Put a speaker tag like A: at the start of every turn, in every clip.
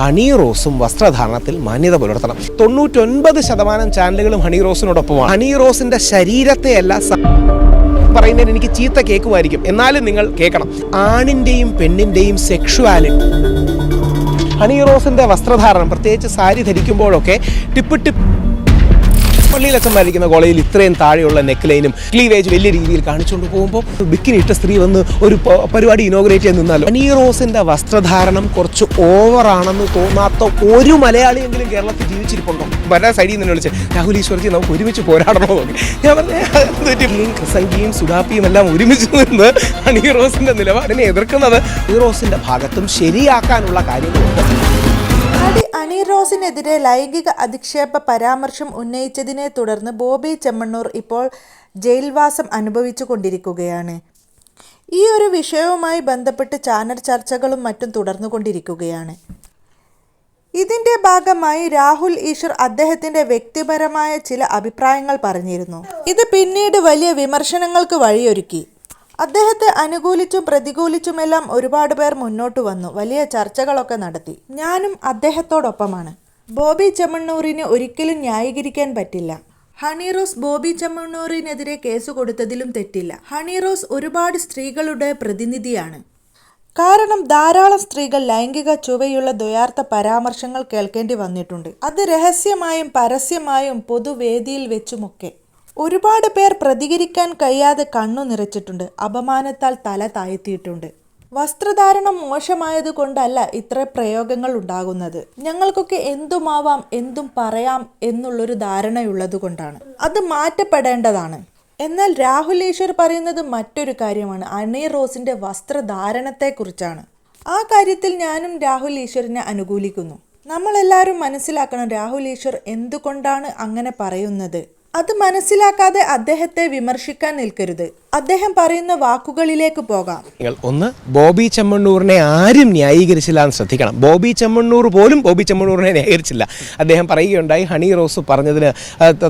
A: Honey റോസും വസ്ത്രധാരണത്തിൽ മാന്യത പുലർത്തണം. തൊണ്ണൂറ്റൊൻപത് ശതമാനം ചാനലുകളും ഹണി റോസിനോടൊപ്പമാണ്. ഹണി റോസിന്റെ ശരീരത്തെയല്ല പറയുന്നതിന് എനിക്ക് ചീത്ത കേൾക്കുമായിരിക്കും. എന്നാലും നിങ്ങൾ കേൾക്കണം. ആണിന്റെയും പെണ്ണിന്റെയും സെക്ഷുവാലിറ്റി ഹണി റോസിന്റെ വസ്ത്രധാരണം പ്രത്യേകിച്ച് സാരി ധരിക്കുമ്പോഴൊക്കെ ടിപ്പ് ടിപ്പ് പള്ളിയിലച്ചന്മാരിക്കുന്ന കോളേജിൽ ഇത്രയും താഴെയുള്ള നെക്ക് ലൈനും ക്ലീവേജ് വലിയ രീതിയിൽ കാണിച്ചുകൊണ്ട് പോകുമ്പോൾ ബിക്കിനി ഇട്ട സ്ത്രീ വന്ന് ഒരു പരിപാടി ഇനോഗ്രേറ്റ് ചെയ്ത് നിന്നാലോ ഹണി റോസിന്റെ വസ്ത്രധാരണം കുറച്ച് ഓവറാണെന്ന് തോന്നാത്ത ഒരു മലയാളിയെങ്കിലും കേരളത്തിൽ ജീവിച്ചിരിപ്പുണ്ടോ? വരാൻ സൈഡിൽ നിന്ന് വിളിച്ച് രാഹുൽ ഈശ്വർജി നമുക്ക് ഒരുമിച്ച് പോരാടണോ? ഞാൻ പറഞ്ഞു സംഗീയും സുഡാപ്പിയും എല്ലാം ഒരുമിച്ച് നിന്ന് ഹണി റോസിന്റെ നിലപാടിനെ എതിർക്കുന്നത് ഹണി റോസിന്റെ ഭാഗത്തും ശരിയാക്കാനുള്ള കാര്യങ്ങളുണ്ട്.
B: നടി അണി റോസിനെതിരെ ലൈംഗിക അധിക്ഷേപ പരാമർശം ഉന്നയിച്ചതിനെ തുടർന്ന് ബോബി ചെമ്മണ്ണൂർ ഇപ്പോൾ ജയിൽവാസം അനുഭവിച്ചു കൊണ്ടിരിക്കുകയാണ് ഈ ഒരു വിഷയവുമായി ബന്ധപ്പെട്ട് ചാനൽ ചർച്ചകളും മറ്റും തുടർന്നുകൊണ്ടിരിക്കുകയാണ്. ഇതിന്റെ ഭാഗമായി രാഹുൽ ഈശ്വർ അദ്ദേഹത്തിന്റെ വ്യക്തിപരമായ ചില അഭിപ്രായങ്ങൾ പറഞ്ഞിരുന്നു. ഇത് പിന്നീട് വലിയ വിമർശനങ്ങൾക്ക് വഴിയൊരുക്കി. അദ്ദേഹത്തെ അനുകൂലിച്ചും പ്രതികൂലിച്ചുമെല്ലാം ഒരുപാട് പേർ മുന്നോട്ട് വന്നു. വലിയ ചർച്ചകളൊക്കെ നടത്തി. ഞാനും അദ്ദേഹത്തോടൊപ്പമാണ്. ബോബി ചെമ്മണ്ണൂറിന് ഒരിക്കലും ന്യായീകരിക്കാൻ പറ്റില്ല. ഹണി റോസ് ബോബി ചെമ്മണ്ണൂറിനെതിരെ കേസ് കൊടുത്തതിലും തെറ്റില്ല. ഹണി റോസ് ഒരുപാട് സ്ത്രീകളുടെ പ്രതിനിധിയാണ്. കാരണം ധാരാളം സ്ത്രീകൾ ലൈംഗിക ചുവയുള്ള ദ്വയാർത്ഥ പരാമർശങ്ങൾ കേൾക്കേണ്ടി വന്നിട്ടുണ്ട്. അത് രഹസ്യമായും പരസ്യമായും പൊതുവേദിയിൽ വെച്ചുമൊക്കെ. ഒരുപാട് പേർ പ്രതികരിക്കാൻ കഴിയാതെ കണ്ണു നിറച്ചിട്ടുണ്ട്. അപമാനത്താൽ തല താഴ്ത്തിയിട്ടുണ്ട്. വസ്ത്രധാരണം മോശമായത് കൊണ്ടല്ല ഇത്ര പ്രയോഗങ്ങൾ ഉണ്ടാകുന്നത്. ഞങ്ങൾക്കൊക്കെ എന്തുമാവാം എന്തും പറയാം എന്നുള്ളൊരു ധാരണയുള്ളത് കൊണ്ടാണ് അത് മാറ്റപ്പെടേണ്ടതാണ്. എന്നാൽ രാഹുൽ ഈശ്വർ പറയുന്നത് മറ്റൊരു കാര്യമാണ്. അണി റോസിന്റെ വസ്ത്രധാരണത്തെക്കുറിച്ചാണ്. ആ കാര്യത്തിൽ ഞാനും രാഹുൽ ഈശ്വറിനെ അനുകൂലിക്കുന്നു. നമ്മളെല്ലാവരും മനസ്സിലാക്കണം രാഹുൽ ഈശ്വർ എന്തുകൊണ്ടാണ് അങ്ങനെ പറയുന്നത്. അത് മനസ്സിലാക്കാതെ അദ്ദേഹത്തെ വിമർശിക്കാൻ നിൽക്കരുത്. അദ്ദേഹം പറയുന്ന വാക്കുകളിലേക്ക് പോകാം.
A: ഒന്ന് ബോബി ചെമ്മണ്ണൂറിനെ ആരും ന്യായീകരിച്ചില്ല എന്ന് ശ്രദ്ധിക്കണം. ബോബി ചെമ്മണ്ണൂർ പോലും ബോബി ചെമ്മണ്ണൂറിനെ ന്യായീകരിച്ചില്ല. അദ്ദേഹം പറയുകയുണ്ടായി ഹണി റോസ് പറഞ്ഞതിന്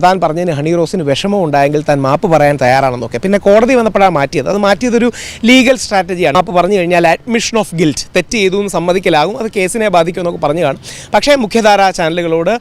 A: താൻ പറഞ്ഞതിന് ഹണി റോസിന് വിഷമം ഉണ്ടായെങ്കിൽ താൻ മാപ്പ് പറയാൻ തയ്യാറാണെന്നൊക്കെ പിന്നെ കോടതി വന്നപ്പോഴാണ് മാറ്റിയത്. അത് മാറ്റിയതൊരു ലീഗൽ സ്ട്രാറ്റജിയാണ് മാപ്പ് പറഞ്ഞു കഴിഞ്ഞാൽ അഡ്മിഷൻ ഓഫ് ഗിൽറ്റ് തെറ്റ് ചെയ്തു എന്ന് സമ്മതിക്കലാകും. അത് കേസിനെ ബാധിക്കുമെന്നൊക്കെ പറഞ്ഞു കാണും. പക്ഷേ മുഖ്യധാര ചാനലുകളോട്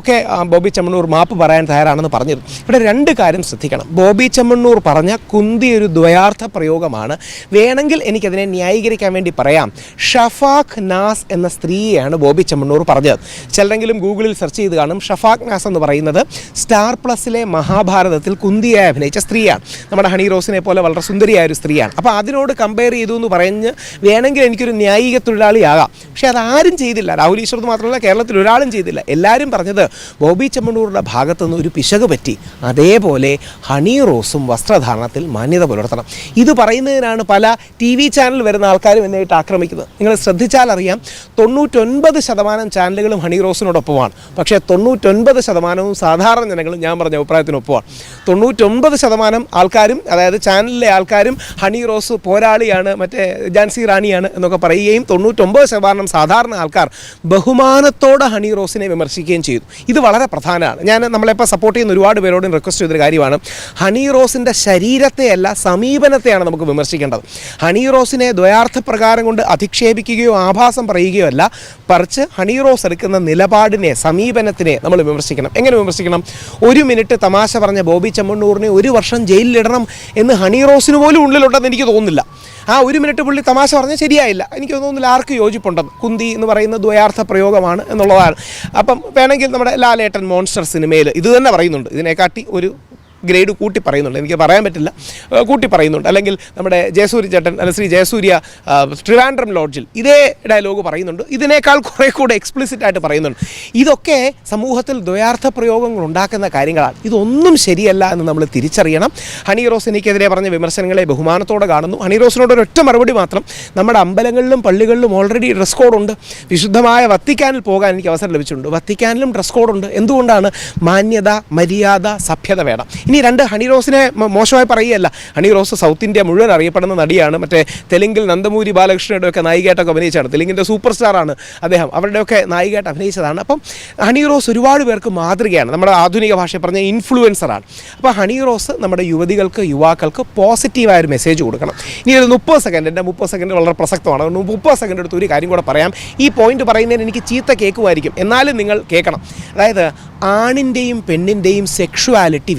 A: ഒക്കെ ബോബി ചെമ്മണ്ണൂർ മാപ്പ് പറയാൻ തയ്യാറാണെന്ന് പറഞ്ഞിരുന്നു. ഇവിടെ രണ്ട് കാര്യം ശ്രദ്ധിക്കണം. ബോബി ചെമ്മണ്ണൂർ പറഞ്ഞ കുന്തിയൊരു ദ്വയാർത്ഥ പ്രയോഗമാണ്. വേണമെങ്കിൽ എനിക്കതിനെ ന്യായീകരിക്കാൻ വേണ്ടി പറയാം. ഷഫാഖ് നാസ് എന്ന സ്ത്രീയെയാണ് ബോബി ചെമ്മണ്ണൂർ പറഞ്ഞത്. ചിലരെങ്കിലും ഗൂഗിളിൽ സെർച്ച് ചെയ്ത് കാണും ഷഫാഖ് നാസ് എന്ന് പറയുന്നത് സ്റ്റാർ പ്ലസിലെ മഹാഭാരതത്തിൽ കുന്തിയായി അഭിനയിച്ച സ്ത്രീയാണ്. നമ്മുടെ ഹണി റോസിനെ പോലെ വളരെ സുന്ദരിയായ ഒരു സ്ത്രീയാണ്. അപ്പോൾ അതിനോട് കമ്പയർ ചെയ്തു എന്ന് പറഞ്ഞ് വേണമെങ്കിൽ എനിക്കൊരു ന്യായിക തൊഴിലാളിയാകാം. പക്ഷേ അതാരും ചെയ്തില്ല. രാഹുൽ ഈശ്വർ മാത്രമല്ല കേരളത്തിൽ ഒരാളും ചെയ്തില്ല. എല്ലാവരും പറഞ്ഞത് ബോബി ചെമ്മണ്ണൂറിന്റെ ഭാഗത്തുനിന്ന് ഒരു പിശക് പറ്റി. അതേപോലെ ഹണി റോസും വസ്ത്രധാരണത്തിൽ മാന്യത പുലർത്തണം. ഇത് പറയുന്നതിനാണ് പല ടി വി ചാനൽ വരുന്ന ആൾക്കാരും എന്നായിട്ട് ആക്രമിക്കുന്നത്. നിങ്ങൾ ശ്രദ്ധിച്ചാൽ അറിയാം തൊണ്ണൂറ്റൊൻപത് ശതമാനം ചാനലുകളും ഹണി റോസിനോടൊപ്പമാണ്. പക്ഷേ തൊണ്ണൂറ്റൊൻപത് ശതമാനവും സാധാരണ ജനങ്ങളും ഞാൻ പറഞ്ഞ അഭിപ്രായത്തിനൊപ്പമാണ്. തൊണ്ണൂറ്റൊൻപത് ശതമാനം ആൾക്കാരും അതായത് ചാനലിലെ ആൾക്കാരും ഹണി റോസ് പോരാളിയാണ് മറ്റേ ജാൻസി റാണിയാണ് എന്നൊക്കെ പറയുകയും തൊണ്ണൂറ്റൊമ്പത് ശതമാനം സാധാരണ ആൾക്കാർ ബഹുമാനത്തോടെ ഹണി റോസിനെ വിമർശിക്കുകയും ചെയ്തു. ഇത് വളരെ പ്രധാനമാണ്. ഞാൻ നമ്മളെപ്പോൾ സപ്പോർട്ട് ചെയ്യുന്ന ഒരുപാട് പേരോടും റിക്വസ്റ്റ് ചെയ്തൊരു കാര്യമാണ്. ഹണി റോസിന്റെ ശരീരത്തെയല്ല സമീപനത്തെയാണ് നമുക്ക് വിമർശിക്കേണ്ടത്. ഹണി റോസിനെ ദ്വയാർത്ഥ പ്രകാരം കൊണ്ട് അധിക്ഷേപിക്കുകയോ ആഭാസം പറയുകയോ അല്ല പറിച്ച് ഹണി റോസ് എടുക്കുന്ന നിലപാടിനെ സമീപനത്തിനെ നമ്മൾ വിമർശിക്കണം. എങ്ങനെ വിമർശിക്കണം? ഒരു മിനിറ്റ് തമാശ പറഞ്ഞ ബോബി ചെമ്മണ്ണൂറിനെ ഒരു വർഷം ജയിലിലിടണം എന്ന് ഹണി റോസിന് പോലും ഉള്ളിലുണ്ടെന്ന് എനിക്ക് തോന്നുന്നില്ല. ആ ഒരു മിനിറ്റ് പുള്ളി തമാശ പറഞ്ഞാൽ ശരിയായില്ല. എനിക്ക് തോന്നുന്നില്ല ആർക്ക് യോജിപ്പുണ്ടെന്ന്. കുന്തി എന്ന് പറയുന്ന ദ്വയാർത്ഥ പ്രയോഗമാണ് എന്നുള്ളതാണ്. അപ്പം വേണമെങ്കിൽ നമ്മുടെ ലാലേട്ടൻ മോൺസ്റ്റർ സിനിമയിൽ ഇത് തന്നെ പറയുന്നുണ്ട്. ഇതിനെക്കാട്ടി ഒരു ഗ്രേഡ് കൂട്ടി പറയുന്നുണ്ട്. എനിക്ക് പറയാൻ പറ്റില്ല. കൂട്ടി പറയുന്നുണ്ട്. അല്ലെങ്കിൽ നമ്മുടെ ജയസൂര്യ ചേട്ടൻ അല്ല ശ്രീ ജയസൂര്യ ട്രിവാൻഡ്രം ലോഡ്ജിൽ ഇതേ ഡയലോഗ് പറയുന്നുണ്ട്. ഇതിനേക്കാൾ കുറേ കൂടെ എക്സ്പ്ലിസിറ്റ് ആയിട്ട് പറയുന്നുണ്ട്. ഇതൊക്കെ സമൂഹത്തിൽ ദ്വയാർത്ഥ പ്രയോഗങ്ങൾ ഉണ്ടാക്കുന്ന കാര്യങ്ങളാണ്. ഇതൊന്നും ശരിയല്ല എന്ന് നമ്മൾ തിരിച്ചറിയണം. ഹണി റോസ് എനിക്കെതിരെ പറഞ്ഞ വിമർശനങ്ങളെ ബഹുമാനത്തോടെ കാണുന്നു. ഹണി റോസിനോട് ഒരൊറ്റ മറുപടി മാത്രം. നമ്മുടെ അമ്പലങ്ങളിലും പള്ളികളിലും ഓൾറെഡി ഡ്രസ് കോഡുണ്ട് വിശുദ്ധമായ വത്തിക്കാനിൽ പോകാൻ എനിക്ക് അവസരം ലഭിച്ചിട്ടുണ്ട്. വത്തിക്കാനിലും ഡ്രസ് കോഡുണ്ട് എന്തുകൊണ്ടാണ് മാന്യത മര്യാദ സഭ്യത വേണം? ഇനി രണ്ട് ഹണി റോസിനെ മോശമായി പറയുകയല്ല. ഹണി റോസ് സൗത്ത് ഇന്ത്യ മുഴുവൻ അറിയപ്പെടുന്ന നടിയാണ്. മറ്റേ തെലുങ്കിൽ നന്ദമൂരി ബാലകൃഷ്ണയുടെ ഒക്കെ നായികയായിട്ടൊക്കെ അഭിനയിച്ചാണ് തെലുങ്കിന്റെ സൂപ്പർ സ്റ്റാറാണ് അദ്ദേഹം. അവരുടെയൊക്കെ നായികയായിട്ട് അഭിനയിച്ചതാണ്. അപ്പം ഹണി റോസ് ഒരുപാട് പേർക്ക് മാതൃകയാണ്. നമ്മുടെ ആധുനിക ഭാഷയിൽ പറഞ്ഞ ഇൻഫ്ലുവൻസറാണ്. അപ്പോൾ ഹണി റോസ് നമ്മുടെ യുവതികൾക്ക് യുവാക്കൾക്ക് പോസിറ്റീവായ ഒരു മെസ്സേജ് കൊടുക്കണം. ഇനി ഒരു മുപ്പത് സെക്കൻഡ് എന്റെ മുപ്പത് സെക്കൻഡ് വളരെ പ്രസക്തമാണ്. അതുകൊണ്ട് മുപ്പത് സെക്കൻഡ് എടുത്ത് ഒരു കാര്യം കൂടെ പറയാം. ഈ പോയിന്റ് പറയുന്നതിന് എനിക്ക് ചീത്ത കേൾക്കുമായിരിക്കും. എന്നാലും നിങ്ങൾ കേൾക്കണം. അതായത് ആണിന്റെയും പെണ്ണിന്റെയും സെക്ഷുവാലിറ്റി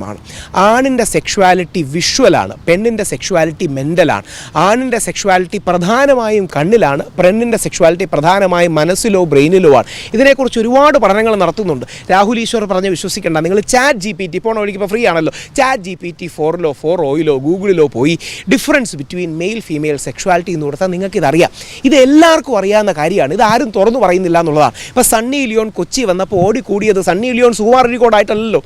A: വ്യത്യാസമാണ് ആണിന്റെ സെക്ഷുവാലിറ്റി വിഷ്വലാണ് പെണ്ണിന്റെ സെക്ഷുവാലിറ്റി മെന്റലാണ് ആണിന്റെ സെക്ഷുവാലിറ്റി പ്രധാനമായും കണ്ണിലാണ് പെണ്ണിന്റെ സെക്ഷുവാലിറ്റി പ്രധാനമായും മനസ്സിലോ ബ്രെയിനിലോ ആണ്. ഇതിനെക്കുറിച്ച് ഒരുപാട് പഠനങ്ങൾ നടത്തുന്നുണ്ട്. രാഹുൽ ഈശ്വർ പറഞ്ഞ് വിശ്വസിക്കേണ്ട. നിങ്ങൾ ചാറ്റ് ജി പി ടി ഇപ്പോൾ ഫ്രീ ആണല്ലോ. ചാറ്റ് ജി പി ടി ഫോറിലോ ഫോർ ഓയിലോ ഗൂഗിളിലോ പോയി difference between male female sexuality എന്ന് കൊടുത്താൽ നിങ്ങൾക്കിതറിയാം. ഇത് എല്ലാവർക്കും അറിയാവുന്ന കാര്യമാണ്. ഇത് ആരും തുറന്നു പറയുന്നില്ല എന്നുള്ളതാണ്. ഇപ്പോൾ സണ്ണി ലിയോൺ കൊച്ചി വന്നപ്പോൾ ഓടിക്കൂടിയത് സണ്ണി ലിയോൺ സുകുമാർ റിക്കോർഡായിട്ടല്ലോ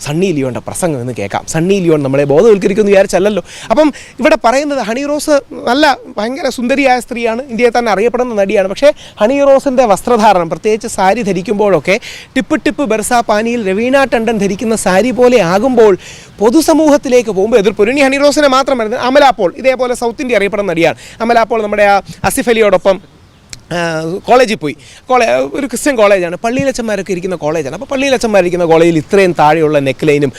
A: സണ്ണി ലിയോന്റെ പ്രസംഗം എന്ന് കേൾക്കാം. സണ്ണി ലിയോൺ നമ്മളെ ബോധവൽക്കരിക്കുമെന്ന് വിചാരിച്ചല്ലല്ലോ. അപ്പം ഇവിടെ പറയുന്നത് ഹണി റോസ് നല്ല ഭയങ്കര സുന്ദരിയായ സ്ത്രീയാണ്. ഇന്ത്യയെ തന്നെ അറിയപ്പെടുന്ന നടിയാണ്. പക്ഷേ ഹണി റോസിന്റെ വസ്ത്രധാരണം പ്രത്യേകിച്ച് സാരി ധരിക്കുമ്പോഴൊക്കെ ടിപ്പ് ടിപ്പ് ബെർസ പാനിയിൽ രവീണ ടണ്ടൻ ധരിക്കുന്ന സാരി പോലെ ആകുമ്പോൾ പൊതുസമൂഹത്തിലേക്ക് പോകുമ്പോൾ എതിർപ്പ് ഇനി ഹണി റോസിനെ മാത്രം വരുന്നത് അമലാപ്പോൾ ഇതേപോലെ സൗത്ത് ഇന്ത്യ അറിയപ്പെടുന്ന നടിയാണ്. അമലാപ്പോൾ നമ്മുടെ ആ അസിഫ് അലിയോടൊപ്പം ആ, കോളേജിൽ പോയി. കോളേ ഒരു ക്രിസ്ത്യൻ കോളേജാണ്. പള്ളിയിലച്ചന്മാരൊക്കെ ഇരിക്കുന്ന കോളേജാണ്. അപ്പോൾ പള്ളിയിലച്ചന്മാരിക്കുന്ന കോളേജിൽ ഇത്രയും താഴെയുള്ള നെക്ലൈനും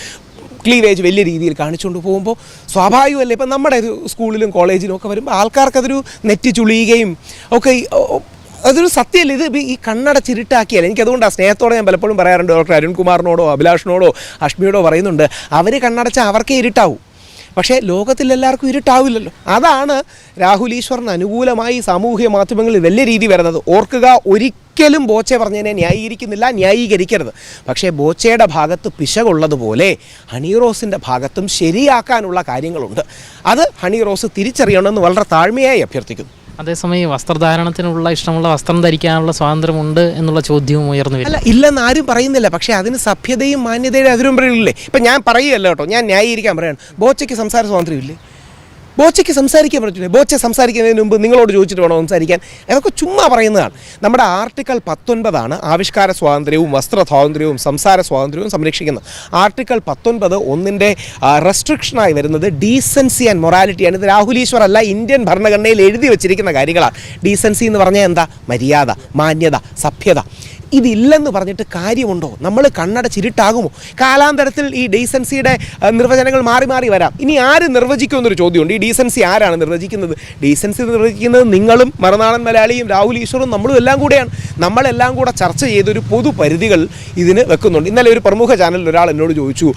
A: ക്ലീവേജ് വലിയ രീതിയിൽ കാണിച്ചുകൊണ്ട് പോകുമ്പോൾ സ്വാഭാവികമല്ലേ? ഇപ്പം നമ്മുടെ ഒരു സ്കൂളിലും കോളേജിലും ഒക്കെ വരുമ്പോൾ ആൾക്കാർക്കതൊരു നെറ്റി ചുളിയുകയും ഒക്കെ അതൊരു സത്യമല്ല? ഇത് ഈ കണ്ണട ചിരുട്ടാക്കിയാൽ എനിക്ക് ആ സ്നേഹത്തോടെ ഞാൻ പലപ്പോഴും പറയാറുണ്ട് ഡോക്ടർ അരുൺകുമാറിനോടോ അഭിലാഷിനോടോ അഷ്മിയോടോ പറയുന്നുണ്ട്. അവർ കണ്ണടച്ചാൽ അവർക്കേ ഇരുട്ടാവും. പക്ഷേ ലോകത്തിൽ എല്ലാവർക്കും ഇരുട്ടാവില്ലല്ലോ. അതാണ് രാഹുൽ ഈശ്വറിന് അനുകൂലമായി സാമൂഹ്യ മാധ്യമങ്ങളിൽ വലിയ രീതി വരുന്നത്. ഓർക്കുക ഒരിക്കലും ബോച്ചെ പറഞ്ഞതിനെ ന്യായീകരിക്കുന്നില്ല ന്യായീകരിക്കരുത്. പക്ഷേ ബോച്ചയുടെ ഭാഗത്ത് പിശകുള്ളതുപോലെ ഹണി റോസിന്റെ ഭാഗത്തും ശരിയാക്കാനുള്ള കാര്യങ്ങളുണ്ട്. അത് ഹണിറോസ് തിരിച്ചറിയണമെന്ന് വളരെ താഴ്മയായി അഭ്യർത്ഥിക്കുന്നു.
C: അതേസമയം വസ്ത്രധാരണത്തിനുള്ള ഇഷ്ടമുള്ള വസ്ത്രം ധരിക്കാനുള്ള സ്വാതന്ത്ര്യമുണ്ട് എന്നുള്ള ചോദ്യവും ഉയർന്നു വരും.
A: അല്ല ഇല്ലെന്ന് ആരും പറയുന്നില്ല. പക്ഷേ അതിന് സഭ്യതയും മാന്യതയുടെ അതിരുമ്പറില്ലേ ഇപ്പം ഞാൻ പറയുകയല്ല കേട്ടോ. ഞാൻ ന്യായീകരിക്കാൻ പറയാണ് ബോച്ചയ്ക്ക് സംസാര സ്വാതന്ത്ര്യമില്ലേ? ബോച്ചയ്ക്ക് സംസാരിക്കാൻ പറ്റില്ല ബോച്ച സംസാരിക്കുന്നതിന് മുമ്പ് നിങ്ങളോട് ചോദിച്ചിട്ട് വേണോ സംസാരിക്കാൻ? അതൊക്കെ ചുമ്മാ പറയുന്നതാണ്. നമ്മുടെ ആർട്ടിക്കൽ പത്തൊൻപതാണ് ആവിഷ്കാര സ്വാതന്ത്ര്യവും വസ്ത്ര സ്വാതന്ത്ര്യവും സംസാര സ്വാതന്ത്ര്യവും സംരക്ഷിക്കുന്നത്. ആർട്ടിക്കൽ പത്തൊൻപത് ഒന്നിന്റെ റെസ്ട്രിക്ഷനായി വരുന്നത് ഡീസൻസി ആൻഡ് മൊറാലിറ്റിയാണ് ഇത് രാഹുൽ ഈശ്വർ അല്ല ഇന്ത്യൻ ഭരണഘടനയിൽ എഴുതി വെച്ചിരിക്കുന്ന കാര്യങ്ങളാണ്. ഡീസൻസി എന്ന് പറഞ്ഞാൽ എന്താ? മര്യാദ മാന്യത സഭ്യത. ഇതില്ലെന്ന് പറഞ്ഞിട്ട് കാര്യമുണ്ടോ? നമ്മൾ കണ്ണടച്ചിരുട്ടാകുമോ? കാലാന്തരത്തിൽ ഈ ഡീസൻസിയുടെ നിർവചനങ്ങൾ മാറി മാറി വരാം. ഇനി ആര് നിർവചിക്കുമെന്നൊരു ചോദ്യമുണ്ട്. ഈ ഡീസൻസി ആരാണ് നിർവചിക്കുന്നത്? ഡീസൻസി നിർവചിക്കുന്നത് നിങ്ങളും മറുനാടൻ മലയാളിയും രാഹുൽ ഈശ്വറും നമ്മളും എല്ലാം കൂടെയാണ്. നമ്മളെല്ലാം കൂടെ ചർച്ച ചെയ്തൊരു പൊതു പരിധികൾ ഇതിന് വെക്കുന്നുണ്ട്. ഇന്നലെ ഒരു പ്രമുഖ ചാനലിൽ ഒരാൾ എന്നോട് ചോദിച്ചു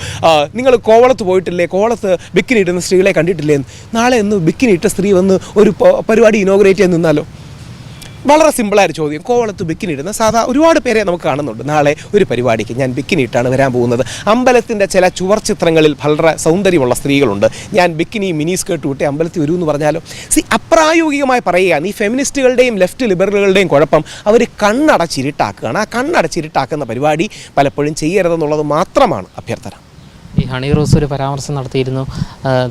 A: നിങ്ങൾ കോവളത്ത് പോയിട്ടില്ലേ? കോവളത്ത് ബിക്കിനി ഇടുന്ന സ്ത്രീകളെ കണ്ടിട്ടില്ലേ? നാളെ ഒന്ന് ബിക്കിനി ഇട്ട സ്ത്രീ വന്ന് ഒരു പരിപാടി ഇനോഗ്രേറ്റ് ചെയ്യാൻ നിന്നാലോ? വളരെ സിമ്പിളായൊരു ചോദ്യം. കോവളത്ത് ബിക്കിനി ഇടുന്ന സാധാ ഒരുപാട് പേരെ നമുക്ക് കാണുന്നുണ്ട്. നാളെ ഒരു പരിപാടിക്ക് ഞാൻ ബിക്കിനി ഇട്ടാണ് വരാൻ പോകുന്നത്. അമ്പലത്തിന്റെ ചില ചുവർ ചിത്രങ്ങളിൽ വളരെ സൗന്ദര്യമുള്ള സ്ത്രീകളുണ്ട്. ഞാൻ ബിക്കിനി മിനി സ്കേർട്ട് വിട്ട് അമ്പലത്തിൽ വരൂ എന്ന് പറഞ്ഞാലോ? സി അപ്രായോഗികമായി പറയുകയാണ് ഈ ഫെമിനിസ്റ്റുകളുടെയും ലെഫ്റ്റ് ലിബറലുകളുടെയും കുഴപ്പം അവർ കണ്ണടച്ചിരിട്ടാക്കുകയാണ്. ആ കണ്ണടച്ചിരിട്ടാക്കുന്ന പരിപാടി പലപ്പോഴും ചെയ്യരുതെന്നുള്ളത് മാത്രമാണ് അഭ്യർത്ഥന.
C: ഈ ഹണി റോസ് ഒരു പരാമർശം നടത്തിയിരുന്നു.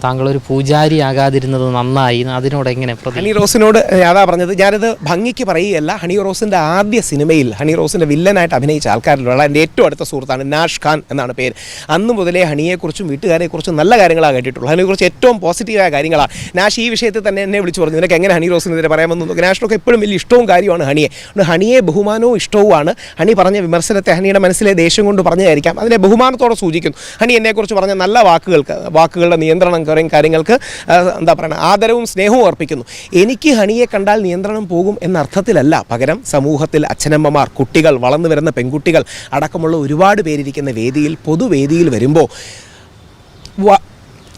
C: താങ്കൾ ഒരു പൂജാരി ആകാതിരുന്നത് നന്നായി. അതിനോട് എങ്ങനെ
A: ഹണി റോസിനോട് അതാ പറഞ്ഞത് ഞാനിത് ഭംഗിക്ക് പറയുകയല്ല. ഹണി റോസിന്റെ ആദ്യ സിനിമയിൽ ഹണി റോസിന്റെ വില്ലനായിട്ട് അഭിനയിച്ച ആൾക്കാരിലുള്ള എന്റെ ഏറ്റവും അടുത്ത സുഹൃത്താണ് നാഷ് ഖാൻ എന്നാണ് പേര്. അന്ന് മുതലേ ഹണിയെക്കുറിച്ചും വീട്ടുകാരെക്കുറിച്ചും നല്ല കാര്യങ്ങളാണ് കേട്ടിട്ടുള്ളൂ. ഹണിയെക്കുറിച്ച് ഏറ്റവും പോസിറ്റീവായ കാര്യങ്ങളാണ്. നാഷ് ഈ വിഷയത്തിൽ തന്നെ എന്നെ വിളിച്ചു പറഞ്ഞു. നിനക്ക് എങ്ങനെ ഹണി റോസിനെതിരെ പറയാമെന്ന് നോക്കി നാഷിനൊക്കെ എപ്പോഴും വലിയ ഇഷ്ടവും കാര്യമാണ് ഹണിയെ. ഹണിയെ ബഹുമാനവും ഇഷ്ടവുമാണ്. ഹണി പറഞ്ഞ വിമർശനത്തെ ഹണിയുടെ മനസ്സിലെ ദേഷ്യം കൊണ്ട് പറഞ്ഞതായിരിക്കാം. അതിനെ ബഹുമാനത്തോടെ സൂചിക്കുന്നു. ഹണി എന്നെക്കുറിച്ച് പറഞ്ഞ നല്ല വാക്കുകൾക്ക് വാക്കുകളുടെ നിയന്ത്രണം കുറേ കാര്യങ്ങൾക്ക് എന്താ പറയുക ആദരവും സ്നേഹവും അർപ്പിക്കുന്നു. എനിക്ക് ഹണിയെ കണ്ടാൽ നിയന്ത്രണം പോകും എന്ന അർത്ഥത്തിലല്ല. പകരം സമൂഹത്തിൽ അച്ഛനമ്മമാർ കുട്ടികൾ വളർന്നു വരുന്ന പെൺകുട്ടികൾ അടക്കമുള്ള ഒരുപാട് പേരിരിക്കുന്ന വേദിയിൽ പൊതുവേദിയിൽ വരുമ്പോൾ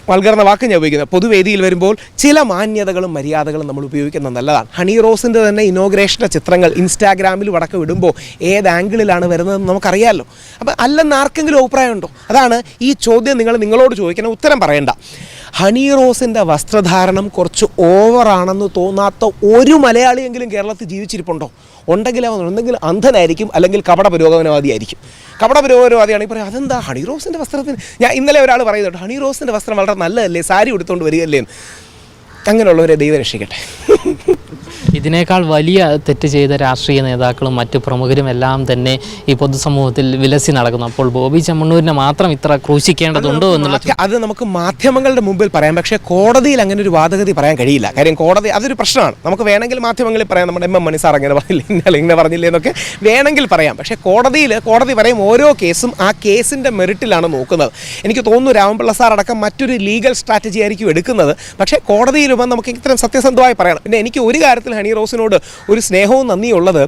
A: വൾഗർന്ന വാക്ക് ഞാൻ ഉപയോഗിക്കുന്നത്. പൊതുവേദിയിൽ വരുമ്പോൾ ചില മാന്യതകളും മര്യാദകളും നമ്മൾ ഉപയോഗിക്കുന്നത് നല്ലതാണ്. ഹണി റോസിന്റെ തന്നെ ഇനോഗ്രേഷന്റെ ചിത്രങ്ങൾ ഇൻസ്റ്റാഗ്രാമിൽ വടക്കം ഇടുമ്പോൾ ഏത് ആംഗിളിലാണ് വരുന്നതെന്ന് നമുക്കറിയാമല്ലോ അപ്പോൾ അല്ലെന്ന് ആർക്കെങ്കിലും അഭിപ്രായമുണ്ടോ? അതാണ് ഈ ചോദ്യം നിങ്ങൾ നിങ്ങളോട് ചോദിക്കണം ഉത്തരം പറയണ്ട. ഹണി റോസിന്റെ വസ്ത്രധാരണം കുറച്ച് ഓവറാണെന്ന് തോന്നാത്ത ഒരു മലയാളിയെങ്കിലും കേരളത്തിൽ ജീവിച്ചിരിപ്പുണ്ടോ? ഉണ്ടെങ്കിൽ അവൻ ഉണ്ടെങ്കിൽ അന്ധനായിരിക്കും അല്ലെങ്കിൽ കപട പുരോഗമനവാദിയായിരിക്കും. കപട പുരോഗമനവാദിയാണെങ്കിൽ പറയും അതെന്താ? ഹണി റോസിന്റെ വസ്ത്രത്തിന് ഞാൻ ഇന്നലെ ഒരാൾ പറയുന്നുണ്ട് ഹണി റോസിന്റെ വസ്ത്രം വളരെ നല്ലതല്ലേ? സാരി ഉടുത്തുകൊണ്ട് വരികയല്ലേ? അങ്ങനെയുള്ളവരെ ദൈവം രക്ഷിക്കട്ടെ.
C: ഇതിനേക്കാൾ വലിയ തെറ്റ് ചെയ്ത രാഷ്ട്രീയ നേതാക്കളും മറ്റു പ്രമുഖരും എല്ലാം തന്നെ ഈ പൊതുസമൂഹത്തിൽ വിലസി നടക്കുന്നു. അപ്പോൾ ബോബി ചെമ്മണ്ണൂരിനെ മാത്രം ഇത്ര ക്രൂശിക്കേണ്ടതുണ്ടോ എന്നുള്ള
A: അത് നമുക്ക് മാധ്യമങ്ങളുടെ മുമ്പിൽ പറയാം. പക്ഷേ കോടതിയിൽ അങ്ങനെ ഒരു വാദഗതി പറയാൻ കഴിയില്ല. കാര്യം കോടതി അതൊരു പ്രശ്നമാണ്. നമുക്ക് വേണമെങ്കിൽ മാധ്യമങ്ങളിൽ പറയാം. നമ്മുടെ എം എം മണി സാർ അങ്ങനെ പറഞ്ഞില്ല ഇന്നലെ ഇങ്ങനെ പറഞ്ഞില്ല എന്നൊക്കെ വേണമെങ്കിൽ പറയാം. പക്ഷേ കോടതിയിൽ കോടതി പറയും ഓരോ കേസും ആ കേസിന്റെ മെറിറ്റിലാണ് നോക്കുന്നത്. എനിക്ക് തോന്നുന്നു രാമപിള്ള സാർ അടക്കം മറ്റൊരു ലീഗൽ സ്ട്രാറ്റജി ആയിരിക്കും എടുക്കുന്നത്. പക്ഷേ കോടതിയിൽ വന്ന് നമുക്ക് ഇത്രയും സത്യസന്ധമായി പറയണം പിന്നെ എനിക്ക് ഒരു കാര്യത്തിൽ ഹണി റോസിനോട് ഒരു സ്നേഹവും നന്ദിയുള്ളത്.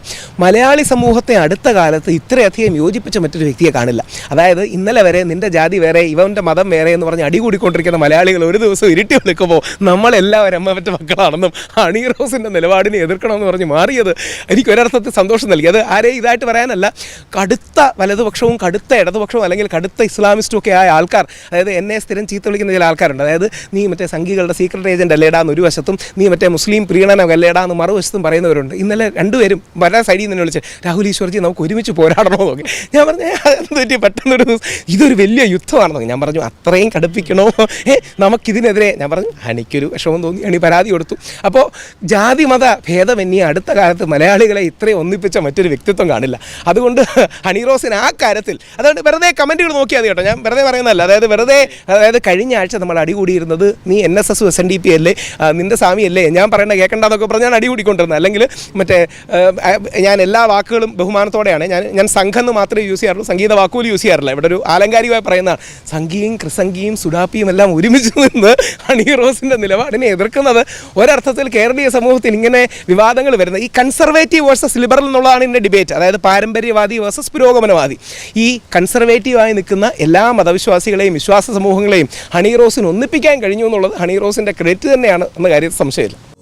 A: മലയാളി സമൂഹത്തെ അടുത്ത കാലത്ത് ഇത്രയധികം യോജിപ്പിച്ച മറ്റൊരു വ്യക്തിയെ കാണില്ല. അതായത് ഇന്നലെ വരെ നിന്റെ ജാതി വേറെ ഇവന്റെ മതം വേറെ എന്ന് പറഞ്ഞ് അടികൂടിക്കൊണ്ടിരിക്കുന്ന മലയാളികൾ ഒരു ദിവസം ഇരുട്ടി വിളിക്കുമ്പോൾ നമ്മളെല്ലാവരും അമ്മവറ്റ മക്കളാണെന്നും ഹണി റോസിന്റെ നിലപാടിനെ എതിർക്കണമെന്ന് പറഞ്ഞ് മാറിയത്. എനിക്ക് ഒരർത്ഥത്തിൽ സന്തോഷം നൽകി. അത് ആരെയും ഇതായിട്ട് പറയാനല്ല കടുത്ത വലതുപക്ഷവും കടുത്ത ഇടതുപക്ഷവും അല്ലെങ്കിൽ കടുത്ത ഇസ്ലാമിസ്റ്റും ഒക്കെ ആയ ആൾക്കാർ അതായത് എന്നെ സ്ഥിരം ചീത്ത വിളിക്കുന്ന ചില ആൾക്കാരുണ്ട്. അതായത് നീ മറ്റേ സംഘികളുടെ സീക്രട്ട് ഏജന്റ് അല്ലേടാന്ന് ഒരു വശത്തും നീ മറ്റേ മുസ്ലിം പ്രീണനം അല്ലേടാന്ന് മറുവശത്തും പറയുന്നവരുണ്ട്. ഇന്നലെ രണ്ടുപേരും വരാൻ സൈഡിൽ നിന്ന് വിളിച്ച് രാഹുൽ ഈശ്വർജി നമുക്ക് ഒരുമിച്ച് പോരാടണോ? നോക്കി. ഞാൻ പറഞ്ഞു പറ്റി പെട്ടെന്നൊരു ഇതൊരു വലിയ യുദ്ധമാണെന്ന് ഞാൻ പറഞ്ഞു അത്രയും കടുപ്പിക്കണോ? ഏ നമുക്കിതിനെതിരെ ഞാൻ പറഞ്ഞു ഹണിക്കൊരു വിഷമം തോന്നി അണി പരാതി കൊടുത്തു. അപ്പോൾ ജാതി മത ഭേദമന്യേ അടുത്ത കാലത്ത് മലയാളികളെ ഇത്രയും ഒന്നിപ്പിച്ച മറ്റൊരു വ്യക്തിത്വം കാണില്ല. അതുകൊണ്ട് ഹണി റോസിന് ആ കാര്യത്തിൽ അതുകൊണ്ട് വെറുതെ കമന്റുകൾ നോക്കിയാൽ മതി കേട്ടോ. ഞാൻ വെറുതെ പറയുന്നതല്ല. അതായത് വെറുതെ അതായത് കഴിഞ്ഞ ആഴ്ച നമ്മൾ അടികൂടിയിരുന്നത് നീ N S S S N D P അല്ലേ? നിന്റെ നിന്റെ സ്വാമി അല്ലേ ഞാൻ പറയേണ്ട കേൾക്കണ്ടെന്നൊക്കെ പറഞ്ഞാൽ ഞാൻ അടികൂടിക്കൊണ്ടിരുന്നത് അല്ലെങ്കിൽ മറ്റേ ഞാൻ എല്ലാ വാക്കുകളും ബഹുമാനത്തോടെയാണ്. ഞാൻ ഞാൻ സംഘം എന്ന് മാത്രമേ യൂസ് ചെയ്യാറുള്ളൂ. സംഗീത വാക്കുകൾ യൂസ് ചെയ്യാറില്ല. ഇവിടെ ഒരു ആലങ്കാരികമായി പറയുന്നതാണ്. സംഗീയും ക്രിസംഗിയും സുഡാപ്പിയും എല്ലാം ഒരുമിച്ച് നിന്ന് ഹണി റോസിന്റെ നിലപാടിനെ എതിർക്കുന്നത് ഒരർത്ഥത്തിൽ കേരളീയ സമൂഹത്തിൽ ഇങ്ങനെ വിവാദങ്ങൾ വരുന്നത്. ഈ കൺസർവേറ്റീവ് വേഴ്സസ് ലിബറൽ എന്നുള്ളതാണ് ഇതിന്റെ ഡിബേറ്റ് അതായത് പാരമ്പര്യവാദി വേഴ്സസ് പുരോഗമനവാദി. ഈ കൺസർവേറ്റീവായി നിൽക്കുന്ന എല്ലാ മതവിശ്വാസികളെയും വിശ്വാസ സമൂഹങ്ങളെയും ഹണി റോസിന് ഒന്നിപ്പിക്കാൻ കഴിഞ്ഞു എന്നുള്ളത് ഹണി റോസിന്റെ ക്രെഡിറ്റ് തന്നെയാണ് എന്ന കാര്യത്തിൽ സംശയമില്ല.